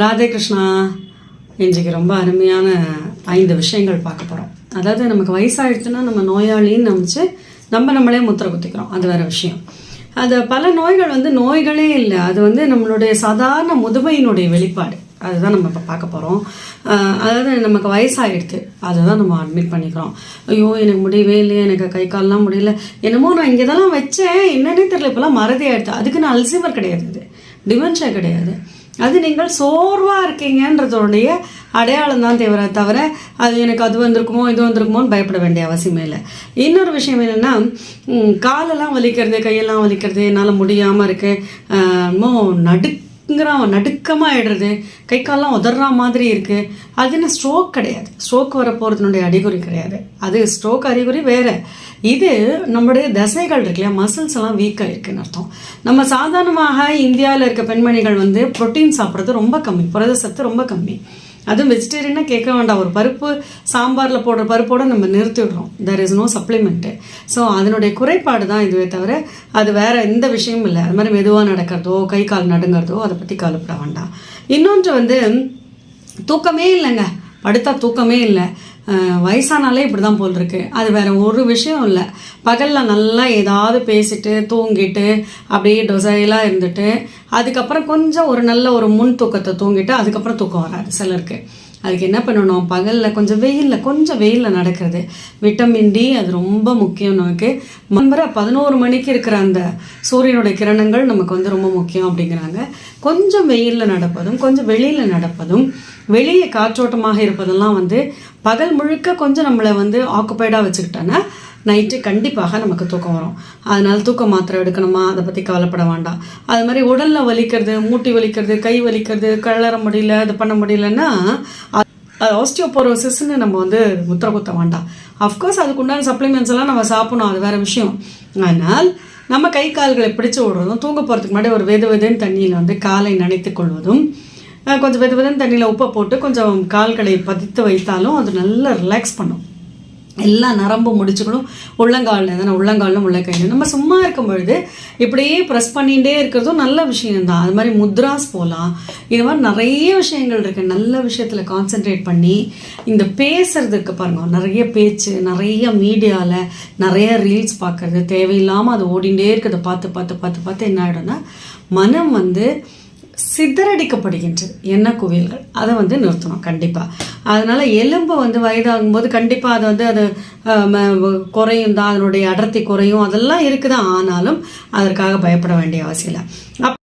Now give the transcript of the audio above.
ராதே கிருஷ்ணா இன்றைக்கு ரொம்ப அருமையான ஐந்து விஷயங்கள் பார்க்க போகிறோம் அதாவது நமக்கு வயசாகிடுச்சுன்னா நம்ம நோயாளின்னு நினச்சி நம்ம நம்மளே முத்திர குத்திக்கிறோம். அது வேறு விஷயம். அது பல நோய்கள் வந்து நோய்களே இல்லை. அது வந்து நம்மளுடைய சாதாரண முதுமையினுடைய வெளிப்பாடு. அதுதான் நம்ம இப்போ பார்க்க போகிறோம் அதாவது நமக்கு வயசாகிடுது அதை தான் நம்ம அட்மிட் பண்ணிக்கிறோம். ஐயோ எனக்கு முடியவே இல்லையே. எனக்கு கை கால்லாம் முடியல. என்னமோ நான் இங்கே தான் வச்சேன். என்னன்னே தெரியல. இப்போலாம் மறதி ஆயிடுது அதுக்கு நான் அல்சிமர் கிடையாது இது. டிமென்ஷியா கிடையாது. அது நீங்கள் சோர்வாக இருக்கீங்கன்றதோடைய அடையாளம் தான் தேவை தவிர அது எனக்கு அது வந்திருக்குமோ இது வந்திருக்குமோன்னு பயப்பட வேண்டிய அவசியமே இல்லை. இன்னொரு விஷயம் என்னென்னா காலெல்லாம் வலிக்கிறது கையெல்லாம் வலிக்கிறது என்னால் முடியாமல் இருக்கு. நடு நடுங்கிறான் நடுக்கமாக ஆயிடுறது கை காலெலாம் உதறா மாதிரி இருக்குது அது என்ன ஸ்ட்ரோக் கிடையாது. ஸ்ட்ரோக் வர போகிறதுனுடைய அறிகுறி கிடையாது. அது ஸ்ட்ரோக் அறிகுறி வேறு. இது நம்மளுடைய தசைகள் இருக்கு இல்லையா? மசில்ஸ் எல்லாம் வீக்காக இருக்குன்னு அர்த்தம். நம்ம சாதாரணமாக இந்தியாவில் இருக்க பெண்மணிகள் வந்து புரோட்டீன் சாப்பிட்றது ரொம்ப கம்மி. புரத சத்து ரொம்ப கம்மி. அதுவும் வெஜிடேரியனாக கேட்க வேண்டாம். ஒரு பருப்பு சாம்பாரில் போடுற பருப்போடு நம்ம நிறுத்தி விடுறோம் there is no supplement so அதனுடைய குறைபாடு தான் இதுவே தவிர அது வேற எந்த விஷயமும் இல்லை. அது மாதிரி மெதுவாக நடக்கிறதோ கை கால் நடுங்கிறதோ அதை பற்றி கவலைப்பட வேண்டாம். இன்னொன்று வந்து தூக்கமே இல்லைங்க. படுத்தா தூக்கமே இல்லை. வயசானாலே இப்படி தான் போல் இருக்கு. அது வேற ஒரு விஷயம் இல்லை. பகலில் நல்லா ஏதாவது பேசிட்டு தூங்கிட்டு அப்படியே டொசைலாக இருந்துட்டு அதுக்கப்புறம் கொஞ்சம் ஒரு நல்ல ஒரு முன் தூக்கத்தை தூங்கிட்டு அதுக்கப்புறம் தூக்கம் வராது சிலருக்கு. அதுக்கு என்ன பண்ணணும்? பகலில் கொஞ்சம் வெயிலில் கொஞ்சம் வெயிலில் நடக்கிறது. விட்டமின் டி அது ரொம்ப முக்கியம் நமக்கு. மம்பரை பதினோரு மணிக்கு இருக்கிற அந்த சூரியனுடைய கிரணங்கள் நமக்கு வந்து ரொம்ப முக்கியம் அப்படிங்கிறாங்க. கொஞ்சம் வெயிலில் நடப்பதும் கொஞ்சம் வெளியில் நடப்பதும் வெளியே காற்றோட்டமாக இருப்பதெல்லாம் வந்து பகல் முழுக்க கொஞ்சம் நம்மளை வந்து ஆக்குப்பைடாக வச்சுக்கிட்டோன்னா நைட்டு கண்டிப்பாக நமக்கு தூக்கம் வரும். அதனால் தூக்க மாத்திரை எடுக்கணுமா? அதை பற்றி கவலைப்பட வேண்டாம். அது மாதிரி உடலில் வலிக்கிறது மூட்டி வலிக்கிறது கை வலிக்கிறது கழற முடியல இது பண்ண முடியலன்னா ஆஸ்டியோபோரோசிஸ்ன்னு நம்ம வந்து முத்திர குத்த வேண்டாம். அஃப்கோர்ஸ் அதுக்குண்டான சப்ளிமெண்ட்ஸ் எல்லாம் நம்ம சாப்பிடணும். அது வேற விஷயம். ஆனால் நம்ம கை கால்களை பிடிச்சு விடுறதும் தூங்க போகிறதுக்கு முன்னாடி ஒரு வெது வெதுன்னு தண்ணியில் வந்து காலை நனைத்து கொள்வதும் கொஞ்சம் வெது வெதுன்னு தண்ணியில் உப்பை போட்டு கொஞ்சம் கால்களை பதித்து வைத்தாலும் அது நல்லா ரிலாக்ஸ் பண்ணும். எல்லா நரம்பு முடிச்சுக்கணும். உள்ளங்காலில் தானே உள்ளங்காலில் உள்ளங்கையில் நம்ம சும்மா இருக்கும் பொழுது இப்படியே ப்ரெஸ் பண்ணிகிட்டே இருக்கிறதும் நல்ல விஷயம்தான். அது மாதிரி முத்ராஸ் போகலாம் இது மாதிரி நிறைய விஷயங்கள் இருக்குது நல்ல விஷயத்தில் கான்சென்ட்ரேட் பண்ணி இந்த பேசுறதுக்கு பாருங்கள் நிறைய பேச்சு நிறைய மீடியாவில் நிறைய ரீல்ஸ் பார்க்கறது தேவையில்லாமல் அது ஓடிண்டே இருக்கிறத பார்த்து பார்த்து பார்த்து பார்த்து என்ன ஆகிடும்னா மனம் வந்து சிதறடிக்கப்படுகின்றது எண்ணெய் குவியல்கள்? அதை வந்து நிறுத்தணும் கண்டிப்பாக அதனால எலும்பு வந்து வயதாகும்போது கண்டிப்பாக அது வந்து அது அஹ், குறையும் தான் அதனுடைய அடர்த்தி குறையும். அதெல்லாம் இருக்குதான். ஆனாலும் அதற்காக பயப்பட வேண்டிய அவசியம் இல்லை. அப்